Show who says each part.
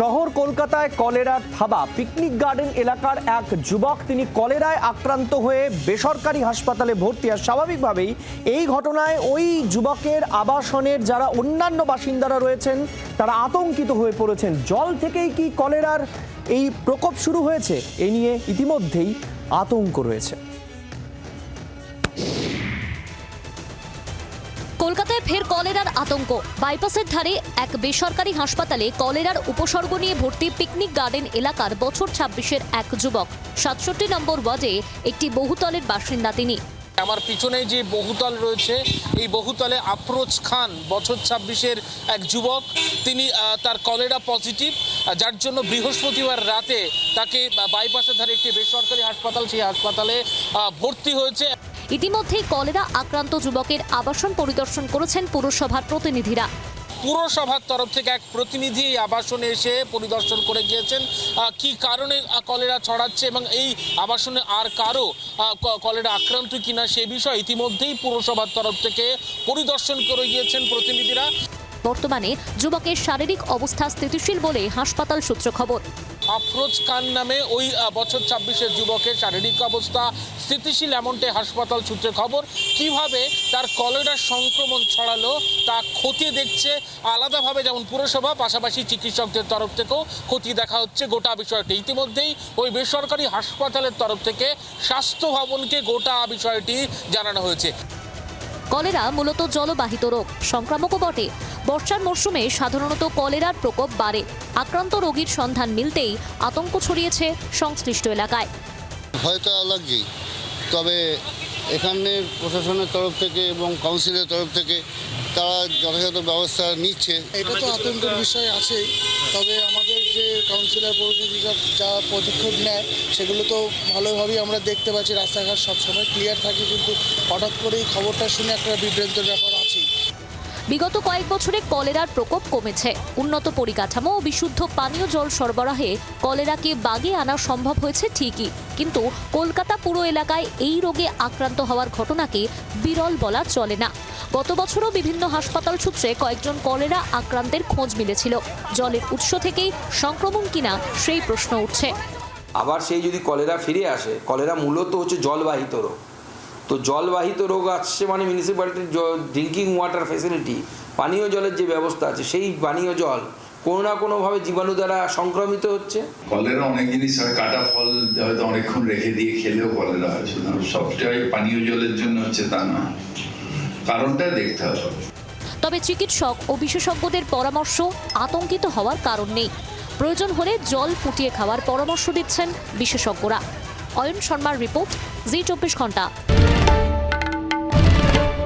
Speaker 1: শহর কলকাতায় কলেরার থাবা। পিকনিক গার্ডেন এলাকার এক যুবক তিনি কলেরায় আক্রান্ত হয়ে বেসরকারি হাসপাতালে ভর্তি। আর স্বাভাবিকভাবেই এই ঘটনায় ওই যুবকের আবাসনের যারা অন্যান্য বাসিন্দারা রয়েছেন, তারা আতঙ্কিত হয়ে পড়েছেন। জল থেকেই কি কলেরার এই প্রকোপ শুরু হয়েছে, এ নিয়ে ইতিমধ্যেই আতঙ্ক রয়েছে।
Speaker 2: কলকাতায় ফের কলেরার আতঙ্ক। বাইপাসের ধারে এক বেসরকারি হাসপাতালে কলেরার উপসর্গ নিয়ে ভর্তি পিকনিক গার্ডেন এলাকার বছর ছাব্বিশের এক যুবক। সাতষট্টি নম্বর ওয়ার্ডে একটি বহুতলের বাসিন্দা তিনি।
Speaker 3: আমার পিছনে যে বহুতল রয়েছে, এই বহুতলে আফরোজ খান বছর ছাব্বিশের এক যুবক। তিনি তার কলেরা পজিটিভ যার জন্য বৃহস্পতিবার রাতে তাকে বাইপাসের ধারে একটি বেসরকারি হাসপাতাল, সেই হাসপাতালে ভর্তি হয়েছে।
Speaker 2: ইতিমধ্যেই কলেরা আক্রান্ত যুবকের আবাসন পরিদর্শন করেছেন পুরসভার প্রতিনিধিরা।
Speaker 3: পুরসভার তরফ থেকে এক প্রতিনিধি আবাসনে এসে পরিদর্শন করে গিয়েছেন। কি কারণে কলেরা ছড়াচ্ছে এবং এই আবাসনে আর কারও কলেরা আক্রান্ত কিনা সে বিষয়ে ইতিমধ্যেই পুরসভার তরফ থেকে পরিদর্শন করে গিয়েছেন প্রতিনিধিরা।
Speaker 2: বর্তমানে যুবকের শারীরিক অবস্থা স্থিতিশীল বলে হাসপাতাল সূত্র খবর।
Speaker 3: আফরোজ খান নামে ওই বছর ছাব্বিশের যুবকের শারীরিক অবস্থা স্থিতিশীল এমনটাই হাসপাতাল সূত্রে খবর। কীভাবে তার কলেরার সংক্রমণ ছড়ালো, তা খতিয়ে দেখছে আলাদাভাবে যেমন পুরসভা, পাশাপাশি চিকিৎসকদের তরফ থেকেও খতিয়ে দেখা হচ্ছে গোটা বিষয়টি। ইতিমধ্যেই ওই বেসরকারি হাসপাতালের তরফ থেকে স্বাস্থ্য ভবনকে গোটা বিষয়টি জানানো হয়েছে।
Speaker 2: কলেরা মূলত জলবাহিত রোগ। সংক্রামকও বটে। বর্ষার মরশুমে সাধারণত কলেরার প্রকোপ বাড়ে। আক্রান্ত রোগীর সন্ধান মিলতেই আতঙ্ক ছড়িয়েছে সংশ্লিষ্ট এলাকায়।
Speaker 4: হয়তো লাগছেই তবে এখানের প্রশাসনের তরফ থেকে এবং কাউন্সিলের তরফ থেকে তারা যথাযথ ব্যবস্থা নিচ্ছে।
Speaker 5: এটা তো আতঙ্কের বিষয় আছেই, তবে আমাদের যে কাউন্সিলর প্রতিনিধিরা যা পদক্ষেপ নেয়, সেগুলো তো ভালোভাবেই আমরা দেখতে পাচ্ছি, রাস্তাঘাট সবসময় ক্লিয়ার থাকে, কিন্তু হঠাৎ করেই খবরটা শুনে একটা বিভ্রান্তের ব্যাপার আছেই।
Speaker 2: বিগত কয়েক বছরে কলেরার প্রকোপ কমেছে। উন্নত পরিকাঠামো ও বিশুদ্ধ পানীয় জল সরবরাহে কলেরাকে বাগে আনা সম্ভব হয়েছে ঠিকই। কিন্তু কলকাতা পুরো এলাকায় এই রোগে আক্রান্ত হওয়ার ঘটনাকে বিরল বলা চলে না। গত বছরও বিভিন্ন হাসপাতাল সূত্রে কয়েকজন কলেরা আক্রান্তের খোঁজ মিলেছিল। জলের উৎস থেকেই সংক্রমণ কিনা সেই প্রশ্ন উঠছে।
Speaker 6: আবার সেই যদি কলেরা ফিরে আসে, কলেরা মূলত হচ্ছে জলবাহিত রোগ। তো জলবাহিত রোগ আসছে মানে মিউনিসিপ্যালিটির ড্রিঙ্কিং ওয়াটার ফেসিলিটি পানীয় জলের যে ব্যবস্থা আছে সেই পানীয় জল কোনো না কোনোভাবে জীবাণু দ্বারা সংক্রমিত হচ্ছে?
Speaker 7: কলেরা অনেক জিনিস হয় কাটা ফল হয়তো অনেকক্ষণ রেখে দিয়ে খেলেও কলেরা হয় সুতরাং সবটাই পানীয় জলের জন্য হচ্ছে তা না। কারণটা দেখতে হবে।
Speaker 2: তবে চিকিৎসক ও বিশেষজ্ঞদের পরামর্শ আতঙ্কিত হওয়ার কারণ নেই। প্রয়োজন হলে জল ফুটিয়ে খাওয়ার পরামর্শ দিচ্ছেন বিশেষজ্ঞরা। অয়ন শর্মার রিপোর্ট জি চব্বিশ ঘণ্টা।